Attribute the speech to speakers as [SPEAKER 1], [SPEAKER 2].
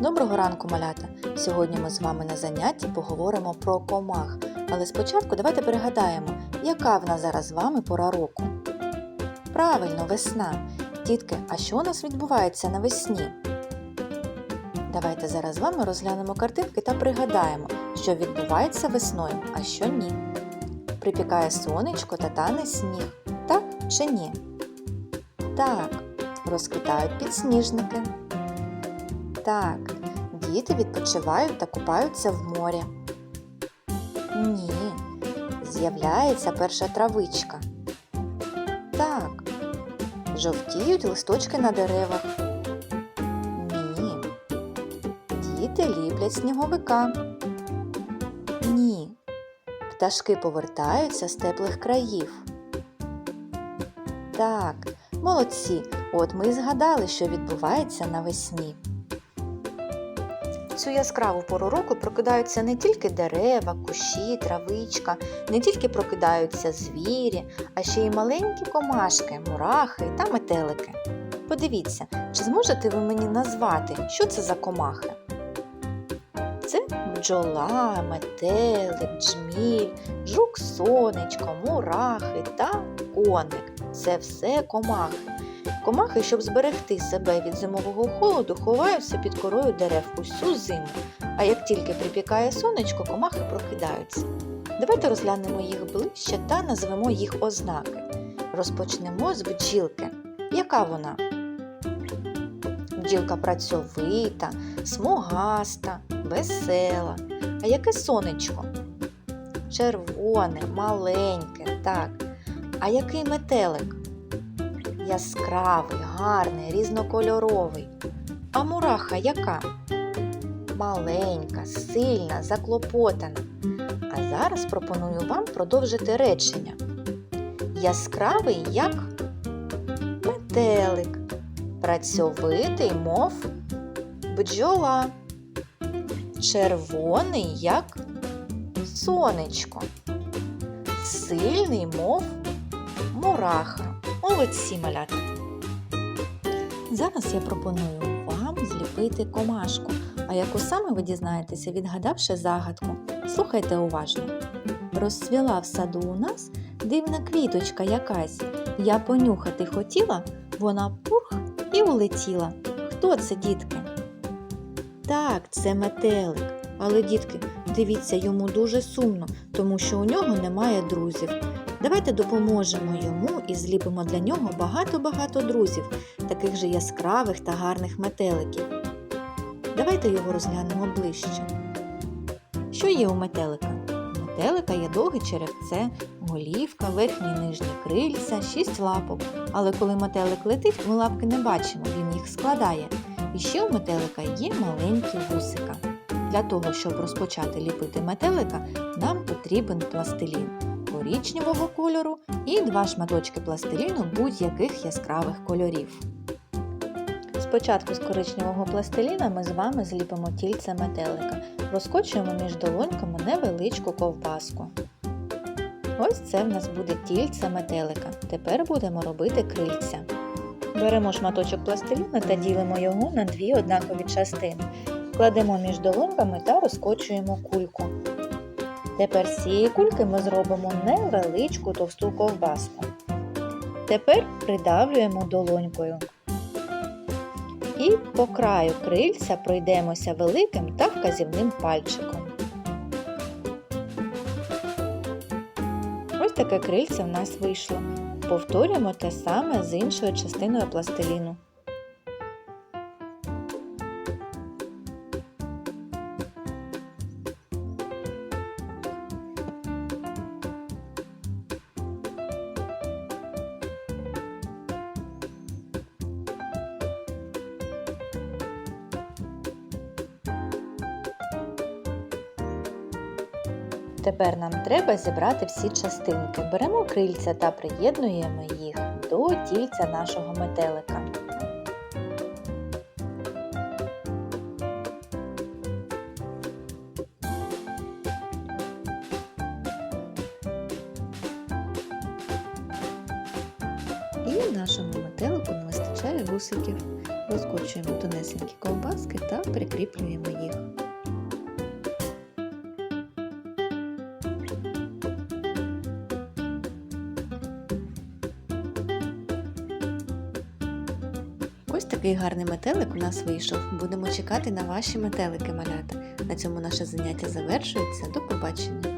[SPEAKER 1] Доброго ранку, малята! Сьогодні ми з вами на занятті поговоримо про комах. Але спочатку давайте пригадаємо, яка в нас зараз з вами пора року. Правильно, весна. Дітки, а що у нас відбувається навесні? Давайте зараз з вами розглянемо картинки та пригадаємо, що відбувається весною, а що ні. Припікає сонечко та тане сніг. Так чи ні? Так, розквітають підсніжники. Так, діти відпочивають та купаються в морі. Ні. З'являється перша травичка. Так. Жовтіють листочки на деревах. Ні. Діти ліплять сніговика. Ні. Пташки повертаються з теплих країв. Так, молодці. От ми і згадали, що відбувається навесні. Цю яскраву пору року прокидаються не тільки дерева, кущі, травичка, не тільки прокидаються звірі, а ще й маленькі комашки, мурахи та метелики. Подивіться, чи зможете ви мені назвати, що це за комахи? Це бджола, метелик, джміль, жук сонечко, мурахи та коник. Це все комахи. Комахи, щоб зберегти себе від зимового холоду, ховаються під корою дерев усю зиму. А як тільки припікає сонечко, комахи прокидаються. Давайте розглянемо їх ближче та назвемо їх ознаки. Розпочнемо з бджілки. Яка вона? Бджілка працьовита, смугаста, весела. А яке сонечко? Червоне, маленьке, так. А який метелик? Яскравий, гарний, різнокольоровий. А мураха яка? Маленька, сильна, заклопотана. А зараз пропоную вам продовжити речення. Яскравий, як метелик, працьовитий, мов бджола, червоний, як сонечко, сильний, мов мураха. Молодці малята. Зараз я пропоную вам зліпити комашку, а яку саме ви дізнаєтеся, відгадавши загадку. Слухайте уважно. Розцвіла в саду у нас дивна квіточка якась. Я понюхати хотіла, вона пурх і улетіла. Хто це, дітки? Так, це метелик. Але, дітки, дивіться, йому дуже сумно, тому що у нього немає друзів. Давайте допоможемо йому і зліпимо для нього багато-багато друзів, таких же яскравих та гарних метеликів. Давайте його розглянемо ближче. Що є у метелика? У метелика є довге черевце, голівка, верхні і нижні крильця, шість лапок. Але коли метелик летить, ми лапки не бачимо, він їх складає. І ще у метелика є маленькі вусика. Для того, щоб розпочати ліпити метелика, нам потрібен пластилін коричневого кольору і два шматочки пластиліну будь-яких яскравих кольорів. Спочатку з коричневого пластиліна ми з вами зліпимо тільце метелика, розкочуємо між долоньками невеличку ковбаску. Ось це в нас буде тільце метелика. Тепер будемо робити крильця. Беремо шматочок пластиліну та ділимо його на дві однакові частини. Кладемо між долоньками та розкочуємо кульку. Тепер з цієї кульки ми зробимо невеличку товсту ковбаску. Тепер придавлюємо долонькою. І по краю крильця пройдемося великим та вказівним пальчиком. Ось таке крильце в нас вийшло. Повторюємо те саме з іншою частиною пластиліну. Тепер нам треба зібрати всі частинки. Беремо крильця та приєднуємо їх до тільця нашого метелика. І нашому метелику не вистачає вусиків. розкочуємо тонесенькі ковбаски та прикріплюємо їх. Ось такий гарний метелик у нас вийшов. Будемо чекати на ваші метелики малята. На цьому наше заняття завершується. До побачення!